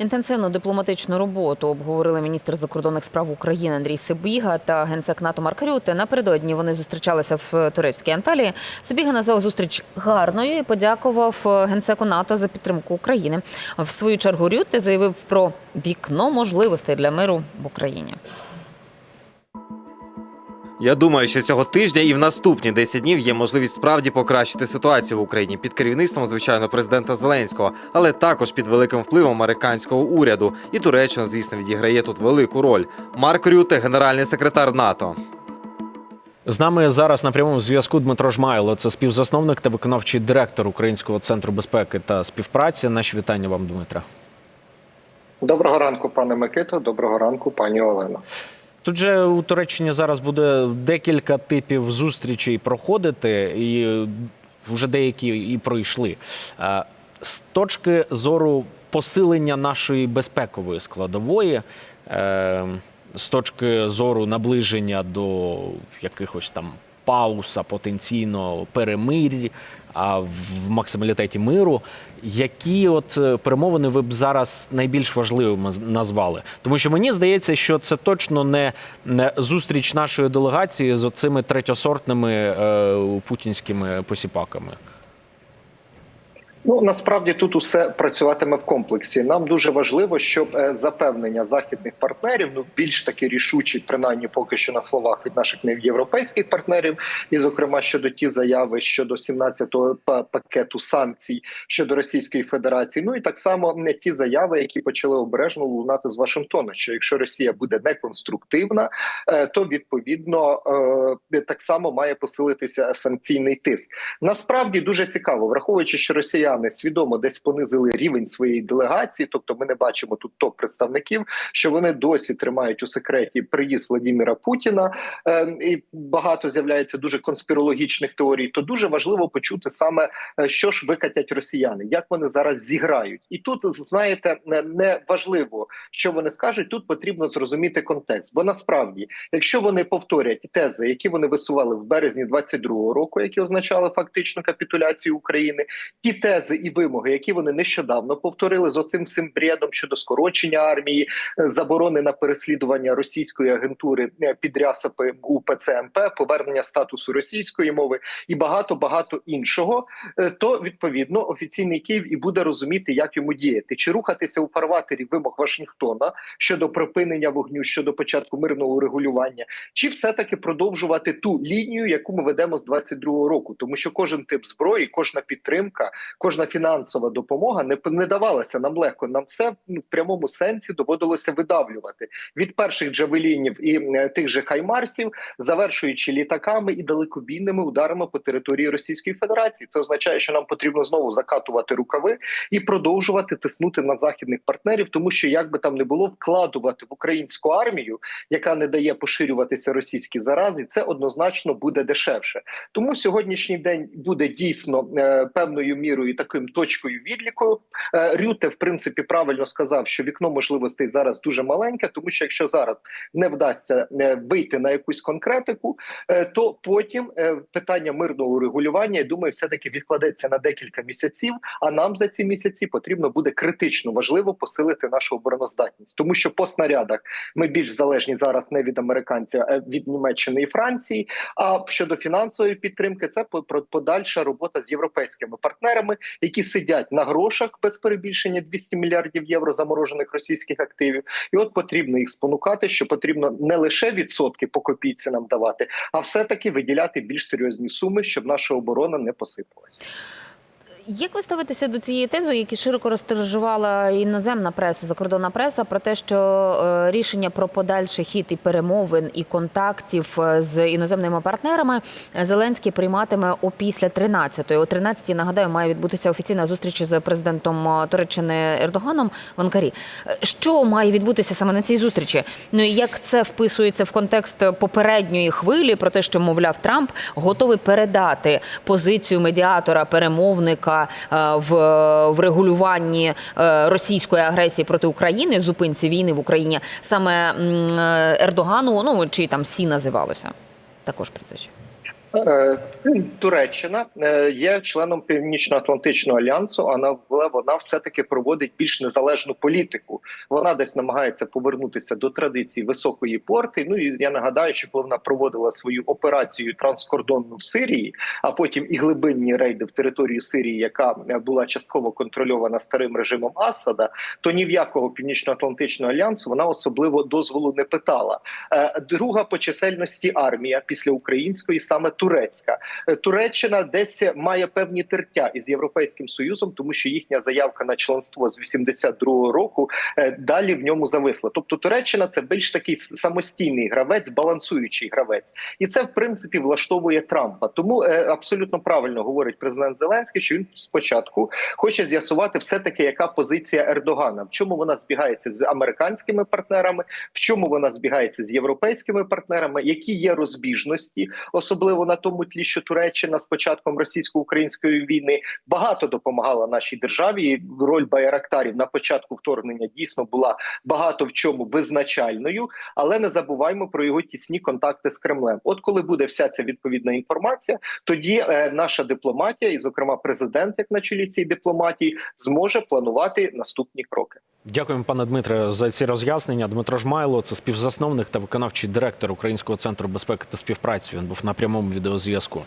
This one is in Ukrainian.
Інтенсивну дипломатичну роботу обговорили міністр закордонних справ України Андрій Сибіга та генсек НАТО Марк Рюте. Напередодні вони зустрічалися в турецькій Анталії. Сибіга назвав зустріч гарною і подякував генсеку НАТО за підтримку України. В свою чергу Рюте заявив про вікно можливостей для миру в Україні. Я думаю, що цього тижня і в наступні 10 днів є можливість справді покращити ситуацію в Україні під керівництвом, звичайно, президента Зеленського, але також під великим впливом американського уряду. І Туреччина, звісно, відіграє тут велику роль. Марк Рюте, генеральний секретар НАТО. З нами зараз на прямому зв'язку Дмитро Жмайло. Це співзасновник та виконавчий директор Українського центру безпеки та співпраці. Наші вітання вам, Дмитро. Доброго ранку, пане Микито. Доброго ранку, пані Олено. Тут же у Туреччині зараз буде декілька типів зустрічей проходити, і вже деякі і пройшли. Е, З точки зору посилення нашої безпекової складової, е, з точки зору наближення до якихось там пауз, а потенційно перемир'я, а в максималітеті миру. Які от е, перемовини ви б зараз найбільш важливими назвали? Тому що мені здається, що це точно не зустріч нашої делегації з оцими третьосортними е, путінськими посіпаками. Ну насправді тут усе працюватиме в комплексі. Нам дуже важливо, щоб е, запевнення західних партнерів, ну більш таки рішучі, принаймні поки що на словах від наших неєвропейських партнерів, і зокрема щодо ті заяви щодо 17-го пакету санкцій щодо Російської Федерації. Ну і так само не ті заяви, які почали обережно лунати з Вашингтона. Що якщо Росія буде неконструктивна, е, то відповідно е, так само має посилитися санкційний тиск. Насправді дуже цікаво, враховуючи, що росіяни свідомо десь понизили рівень своєї делегації, тобто ми не бачимо тут топ представників, що вони досі тримають у секреті приїзд Владіміра Путіна, е, і багато з'являється дуже конспірологічних теорій. То дуже важливо почути саме е, що ж викатять росіяни, як вони зараз зіграють, і тут знаєте, не важливо, що вони скажуть. Тут потрібно зрозуміти контекст, бо насправді, якщо вони повторять тези, які вони висували в березні 22-го року, які означали фактично капітуляцію України, ті тези і вимоги, які вони нещодавно повторили з оцим всім бредом щодо скорочення армії, е, заборони на переслідування російської агентури е, підрясапи УПЦ МП, повернення статусу російської мови і багато багато іншого, е, то відповідно офіційний Київ і буде розуміти, як йому діяти, чи рухатися у фарватері вимог Вашингтона щодо припинення вогню, щодо початку мирного урегулювання, чи все таки продовжувати ту лінію, яку ми ведемо з 22-го року, тому що кожен тип зброї, кожна підтримка, кожна фінансова допомога не не давалася нам легко. Нам все ну, в прямому сенсі доводилося видавлювати від перших джавелінів і тих же хаймарсів, завершуючи літаками і далекобійними ударами по території Російської Федерації. Це означає, що нам потрібно знову закатувати рукави і продовжувати тиснути на західних партнерів, тому що як би там не було вкладувати в українську армію, яка не дає поширюватися російській заразі, це однозначно буде дешевше. Тому сьогоднішній день буде дійсно е, певною мірою таким точкою відліку. Е, Рюте, в принципі, правильно сказав, що вікно можливостей зараз дуже маленьке, тому що якщо зараз не вдасться е, вийти на якусь конкретику, е, то потім питання мирного урегулювання, я думаю, все таки відкладеться на декілька місяців. А нам за ці місяці потрібно буде критично важливо посилити нашу обороноздатність, тому що по снарядах ми більш залежні зараз не від американців, а від Німеччини і Франції. А щодо фінансової підтримки, це подальша робота з європейськими партнерами, які сидять на грошах без перебільшення 200 мільярдів євро заморожених російських активів. І от потрібно їх спонукати, що потрібно не лише відсотки по копійці нам давати, а все таки виділяти більш серйозні суми, щоб наша оборона не посипалася. Як ви ставитеся до цієї тези, які широко розтражувала іноземна преса, закордонна преса, про те, що е, рішення про подальший хід і перемовин і контактів е, з іноземними партнерами Зеленський прийматиме опісля 13-ї. О 13-й, нагадаю, має відбутися офіційна зустріч з президентом е, Туреччини Ердоганом в Анкарі. Е, Що має відбутися саме на цій зустрічі? Ну і як це вписується в контекст попередньої хвилі про те, що мовляв Трамп готовий передати позицію медіатора, перемовника е, в, в регулюванні е, російської агресії проти України, зупинці війни в Україні, саме е, Ердогану, ну чи там Сі називалося, також прізвище. Е, Туреччина е, є членом Північно-Атлантичного альянсу, але вона все таки проводить більш незалежну політику. Вона десь намагається повернутися до традицій високої порти. Ну і я нагадаю, що коли вона проводила свою операцію транскордонну в Сирії, а потім і глибинні рейди в територію Сирії, яка е, була частково контрольована старим режимом Асада, то ні в якого північно-атлантичного альянсу вона особливо дозволу не питала. Друга по чисельності армія після української саме турецька. Е, Туреччина десь має певні тертя із європейським союзом, тому що їхня заявка на членство з 82-го року е, далі в ньому зависла. Тобто Туреччина це більш такий самостійний гравець, балансуючий гравець, і це в принципі влаштовує Трампа. Тому е, абсолютно правильно говорить президент Зеленський, що він спочатку хоче з'ясувати все таки, яка позиція Ердогана, в чому вона збігається з американськими партнерами, в чому вона збігається з європейськими партнерами, які є розбіжності, особливо на тому тлі, що Туреччина з початком російсько-української війни багато допомагала нашій державі. Роль байрактарів на початку вторгнення дійсно була багато в чому визначальною, але не забуваймо про його тісні контакти з Кремлем. От коли буде вся ця відповідна інформація, тоді е, наша дипломатія, і зокрема президент, як на чолі цієї дипломатії, зможе планувати наступні кроки. Дякуємо, пане Дмитре, за ці роз'яснення. Дмитро Жмайло, це співзасновник та виконавчий директор Українського центру безпеки та співпраці. Він був на прямому відеозв'язку.